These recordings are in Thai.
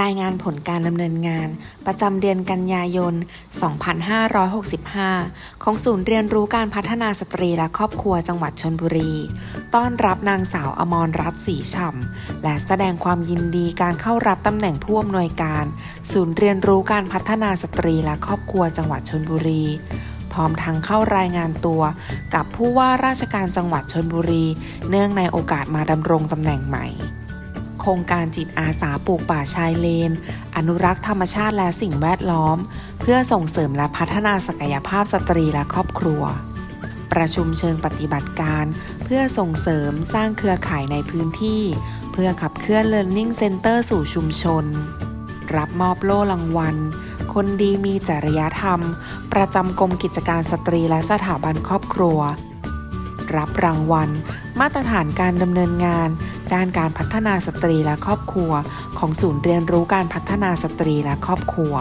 รายงานผลการดำเนินงาน ประจำเดือนกันยายน 2565 ของศูนย์เรียนรู้การพัฒนาสตรีและครอบครัวจังหวัดชนบุรี ต้อนรับนางสาวอมรรัตน์ศรีฉ่ำ และแสดงความยินดีการเข้ารับตำแหน่งผู้อำนวยการ ศูนย์เรียนรู้การพัฒนาสตรีและครอบครัวจังหวัดชนบุรีพร้อมทั้งเข้ารายงานตัวกับผู้ว่าราชการจังหวัดชนบุรี เนื่องในโอกาสมาดำรงตำแหน่งใหม่ โครงการจิตอาสาปลูกป่าชายเลน อนุรักษ์ธรรมชาติและสิ่งแวดล้อม เพื่อส่งเสริมและพัฒนาศักยภาพสตรีและครอบครัว ประชุมเชิงปฏิบัติการ เพื่อส่งเสริมสร้างเครือข่ายในพื้นที่ เพื่อขับเคลื่อน Learning Center สู่ชุมชน รับมอบโล่รางวัล คนดีมีจริยธรรม ประจำกรมกิจการสตรีและสถาบันครอบครัว รับรางวัล มาตรฐานการดำเนินงาน ด้านการพัฒนาสตรีและครอบครัว ของศูนย์เรียนรู้การพัฒนาสตรีและครอบครัว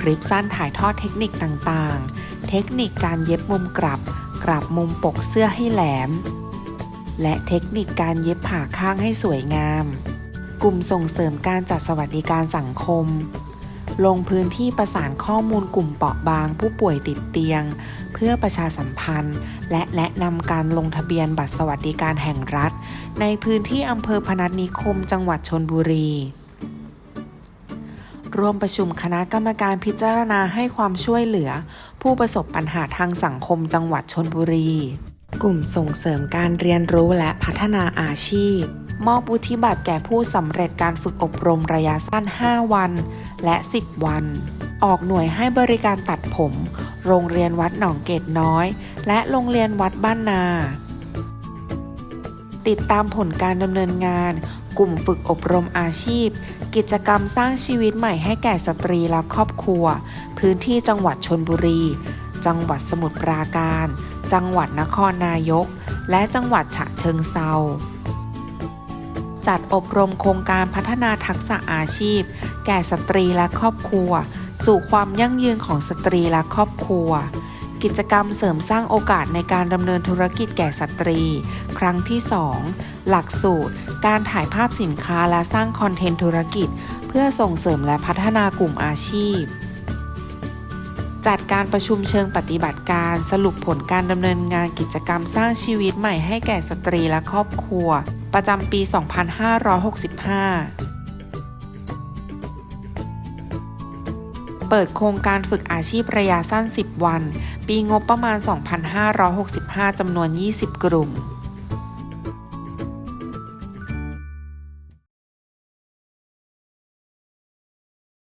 คลิปสั้นถ่ายทอดเทคนิคต่างๆ เทคนิคการเย็บมุมกลับ กลับมุมปกเสื้อให้แหลม และเทคนิคการเย็บผ่าข้างให้สวยงาม กลุ่มส่งเสริมการจัดสวัสดิการสังคม ลงพื้นที่ประสานข้อมูลกลุ่มเปราะบาง ผู้ป่วยติดเตียง เพื่อประชาสัมพันธ์ และแนะนำการลงทะเบียนบัตรสวัสดิการแห่งรัฐ ในพื้นที่อำเภอพนัสนิคม จังหวัดชนบุรีร่วมประชุมคณะกรรมการพิจารณาให้ความช่วยเหลือ ผู้ประสบปัญหาทางสังคมจังหวัดชนบุรี กลุ่มส่งเสริมการเรียนรู้และพัฒนาอาชีพ มอบวุฒิบัตรแก่ผู้สำเร็จการฝึกอบรมระยะสั้น 5 วัน และ 10 วัน ออกหน่วยให้บริการตัดผม โรงเรียนวัดหนองเกตน้อย และโรงเรียนวัดบ้านนา ติดตามผลการดำเนินงาน กลุ่มฝึกอบรมอาชีพ กิจกรรมสร้างชีวิตใหม่ให้แก่สตรีและครอบครัว พื้นที่จังหวัดชนบุรี จังหวัดสมุทรปราการ จังหวัดนครนายก และจังหวัดฉะเชิงเซา จัดอบรมโครงการพัฒนาทักษะอาชีพ แก่สตรีและครอบครัว สู่ความยั่งยืนของสตรีและครอบครัว กิจกรรมเสริมสร้างโอกาสในการดำเนินธุรกิจแก่สตรี ครั้งที่ 2 หลักสูตร การถ่ายภาพสินค้าและสร้างคอนเทนต์ธุรกิจ เพื่อส่งเสริมและพัฒนากลุ่มอาชีพ จัดการประชุมเชิงปฏิบัติการสรุปผลการดำเนินงานกิจกรรมสร้างชีวิตใหม่ให้แก่สตรีและครอบครัว ประจำปี 2565เปิดโครงการฝึกอาชีพระยะสั้น 10 วัน ปีงบประมาณ 2565 จำนวน 20 กลุ่ม